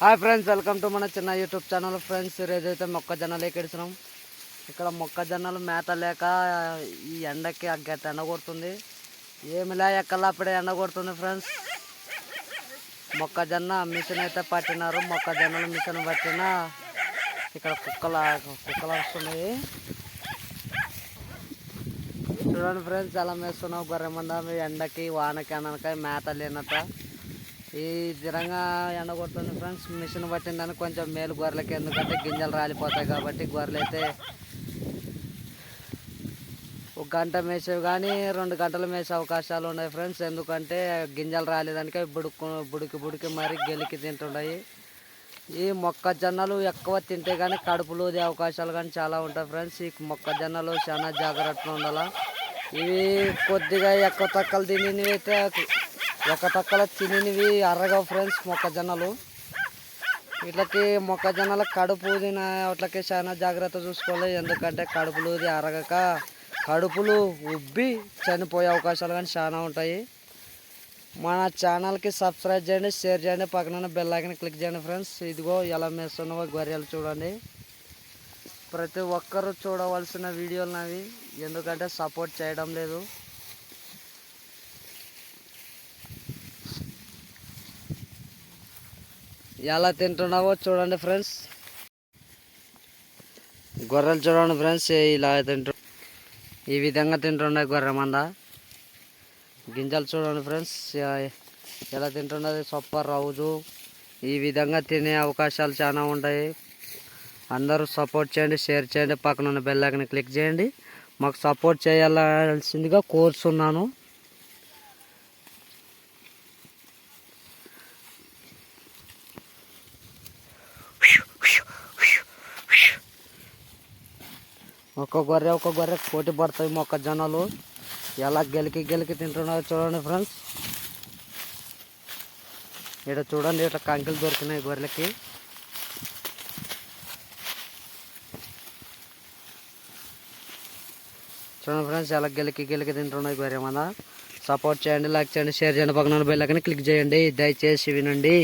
Hi friends welcome to మన చిన్న YouTube channel friends ఈరోజు అయితే మొక్కజొన్నలు ఎక్కిడిచినాం ఇక్కడ మొక్కజొన్నలు మేత లేక ఈ ఎండకి ఆ గట్ట ఎండ కొడుతుంది. ఏమిలా ఎక్కలా అప్పుడే ఎండ కొడుతుంది ఫ్రెండ్స్ మొక్కజొన్న మిషన్ అయితే పట్టినారు. మొక్కజొన్నలు మిషన్ పట్టిన ఇక్కడ కుక్కల కుక్కలు వస్తున్నాయి చూడండి ఫ్రెండ్స్ అలా మేస్తున్నాం గొర్రె మంద ఎండకి వానకి అనక మేత లేనట్ట. ఈ స్థిరంగా ఎండ కొడుతుంది ఫ్రెండ్స్ మిషన్ పట్టిందని కొంచెం మేలు గొర్రెలకి ఎందుకంటే గింజలు రాలిపోతాయి కాబట్టి గొర్రెలు అయితే ఒక గంట మేసేవి కానీ రెండు గంటలు మేసే అవకాశాలు ఉన్నాయి ఫ్రెండ్స్. ఎందుకంటే గింజలు రాలేదానికి అవి బుడుకు బుడికి బుడికి మరి గెలికి తింటున్నాయి ఈ మొక్కజొన్నలు ఎక్కువ తింటే కానీ కడుపులో అవకాశాలు కానీ చాలా ఉంటాయి ఫ్రెండ్స్. ఈ మొక్కజొన్నలు చాలా జాగ్రత్తగా ఉండాలి. ఇవి కొద్దిగా ఎక్కువ తక్కువ తినినవి అయితే ఒక తక్కల తినినవి అర్రగా ఫ్రెండ్స్ మొక్కజొన్నలు. వీటికి మొక్కజొన్నల కడుపు తిన వాటికి చాలా జాగ్రత్త చూసుకోవాలి. ఎందుకంటే కడుపులు అరగక కడుపులు ఉబ్బి చనిపోయే అవకాశాలు కానీ చాలా ఉంటాయి. మన ఛానల్కి సబ్స్క్రైబ్ చేయండి షేర్ చేయండి. పక్కన బెల్ ఐకన్ క్లిక్ చేయండి ఫ్రెండ్స్. ఇదిగో ఎలా మేస్తున్నావో గొర్రెలు చూడండి. ప్రతి ఒక్కరూ చూడవలసిన వీడియోలు నావి. ఎందుకంటే సపోర్ట్ చేయడం లేదు. ఎలా తింటున్నావో చూడండి ఫ్రెండ్స్. గొర్రెలు చూడండి ఫ్రెండ్స్ ఇలా తింటు ఈ విధంగా తింటున్నాయి గొర్రె మంద. గింజలు చూడండి ఫ్రెండ్స్ ఎలా తింటున్నది సొప్ప రౌజు. ఈ విధంగా తినే అవకాశాలు చాలా ఉంటాయి. అందరూ సపోర్ట్ చేయండి షేర్ చేయండి పక్కన ఉన్న బెల్ క్లిక్ చేయండి. మాకు సపోర్ట్ చేయాల్సిందిగా కోరుతున్నాను ఒక్క గొర్రె ఒక్క గొర్రె పోటీ పడతాయి మొక్కజొన్నలు ఎలా గెలికి గెలికి తింటున్నారో చూడండి ఫ్రెండ్స్. ఇక్కడ చూడండి ఇట్లా కంకులు దొరికినాయి గొర్రెలకి. చూడండి ఫ్రెండ్స్ ఎలా గెలికి గెలికి తింటున్నాయి గొర్రె మన సపోర్ట్ చేయండి లైక్ చేయండి షేర్ చేయండి పక్కన బెల్ క్లిక్ చేయండి. దయచేసి వినండి.